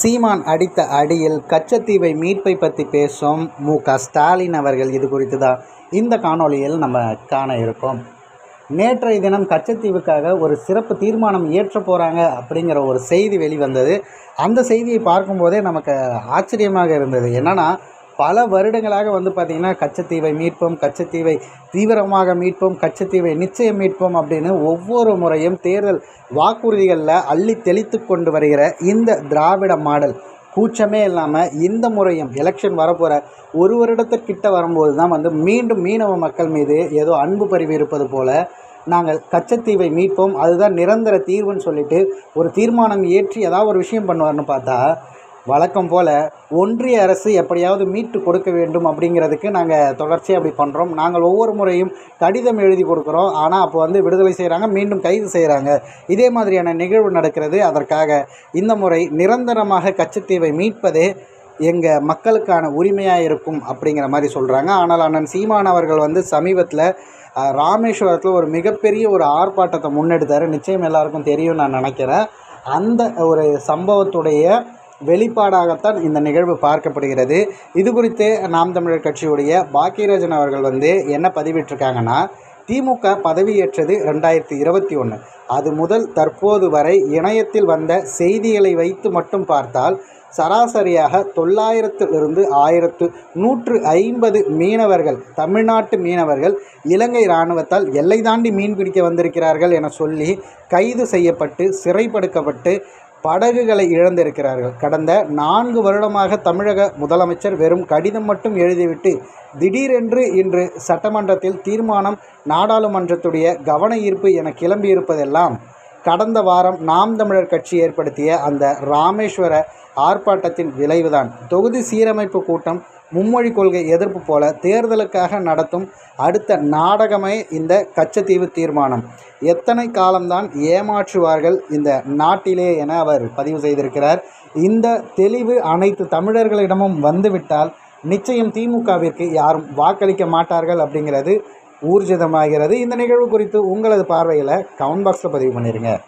சீமான் அடித்த அடியில் கச்சத்தீவை மீட்பை பற்றி பேசும் மு க. ஸ்டாலின் அவர்கள் இது குறித்து தான் இந்த காணொளியில் நம்ம காண இருக்கோம். நேற்றைய தினம் கச்சத்தீவுக்காக ஒரு சிறப்பு தீர்மானம் இயற்ற போகிறாங்க அப்படிங்கிற ஒரு செய்தி வெளிவந்தது. அந்த செய்தியை பார்க்கும்போதே நமக்கு ஆச்சரியமாக இருந்தது. என்னன்னா பல வருடங்களாக வந்து பார்த்திங்கன்னா கச்சத்தீவை மீட்போம் கச்சத்தீவை தீவிரமாக மீட்போம் கச்சத்தீவை நிச்சயம் மீட்போம் அப்படின்னு ஒவ்வொரு முறையும் தேர்தல் வாக்குறுதிகளில் அள்ளி தெளித்து கொண்டு வருகிற இந்த திராவிட மாடல். கூச்சமே இல்லாமல் இந்த முறையும் எலெக்ஷன் வரப்போகிற ஒரு வருடத்திற்கிட்ட வரும்போது தான் வந்து மீண்டும் மீனவ மக்கள் மீது ஏதோ அன்பு பரிவு இருப்பது போல் நாங்கள் கச்சத்தீவை மீட்போம் அதுதான் நிரந்தர தீர்வுன்னு சொல்லிட்டு ஒரு தீர்மானம் ஏற்றி ஏதாவது ஒரு விஷயம் பண்ணுவார்னு பார்த்தா வழக்கம் போல் ஒன்றிய அரசு எப்படியாவது மீட்டு கொடுக்க வேண்டும் அப்படிங்கிறதுக்கு நாங்கள் தொடர்ச்சியாக அப்படி பண்ணுறோம் நாங்கள் ஒவ்வொரு முறையும் கடிதம் எழுதி கொடுக்குறோம். ஆனால் அப்போ வந்து விடுதலை செய்கிறாங்க மீண்டும் கைது செய்கிறாங்க இதே மாதிரியான நிகழ்வு நடக்கிறது. அதற்காக இந்த முறை நிரந்தரமாக கச்சத்தீவை மீட்பதே எங்கள் மக்களுக்கான உரிமையாக இருக்கும் அப்படிங்கிற மாதிரி சொல்கிறாங்க ஆனால் அண்ணன் சீமான் அவர்கள் வந்து சமீபத்தில் ராமேஸ்வரத்தில் ஒரு மிகப்பெரிய ஒரு ஆர்ப்பாட்டத்தை முன்னெடுத்தார். நிச்சயம் எல்லாருக்கும் தெரியும் நான் நினைக்கிறேன். அந்த ஒரு சம்பவத்துடைய வெளிப்பாடாகத்தான் இந்த நிகழ்வு பார்க்கப்படுகிறது. இது குறித்து நாம் தமிழர் கட்சியுடைய பாக்கியராஜன் அவர்கள் வந்து என்ன பதிவிட்டிருக்காங்கன்னா திமுக பதவியேற்றது ரெண்டாயிரத்தி இருபத்தி ஒன்று அது முதல் தற்போது வரை இணையத்தில் வந்த செய்திகளை வைத்து மட்டும் பார்த்தால் சராசரியாக தொள்ளாயிரத்திலிருந்து ஆயிரத்து நூற்று ஐம்பது மீனவர்கள் தமிழ்நாட்டு மீனவர்கள் இலங்கை இராணுவத்தால் எல்லை தாண்டி மீன் பிடிக்க வந்திருக்கிறார்கள் என சொல்லி கைது செய்யப்பட்டு சிறைப்படுத்தப்பட்டு படகுகளை இழந்திருக்கிறார்கள். கடந்த நான்கு வருடமாக தமிழக முதலமைச்சர் வெறும் கடிதம் மட்டும் எழுதிவிட்டு திடீரென்று இன்று சட்டமன்றத்தில் தீர்மானம் நாடாளுமன்றத்துடைய கவன ஈர்ப்பு என கிளம்பியிருப்பதெல்லாம் கடந்த வாரம் நாம் தமிழர் கட்சி ஏற்படுத்திய அந்த ராமேஸ்வர ஆர்ப்பாட்டத்தின் விளைவுதான். தொகுதி சீரமைப்பு கூட்டம் மும்மொழி கொள்கை எதிர்ப்பு போல தேர்தலுக்காக நடத்தும் அடுத்த நாடகமே இந்த கச்சத்தீவு தீர்மானம். எத்தனை காலம்தான் ஏமாற்றுவார்கள் இந்த நாட்டிலே என அவர் பதிவு செய்திருக்கிறார். இந்த தெளிவு அனைத்து தமிழர்களிடமும் வந்துவிட்டால் நிச்சயம் திமுகவிற்கு யாரும் வாக்களிக்க மாட்டார்கள் அப்படிங்கிறது ஊர்ஜிதமாகிறது. இந்த நிகழ்வு குறித்து உங்களது பார்வையில் கமெண்ட் பாக்ஸில் பதிவு பண்ணிடுங்க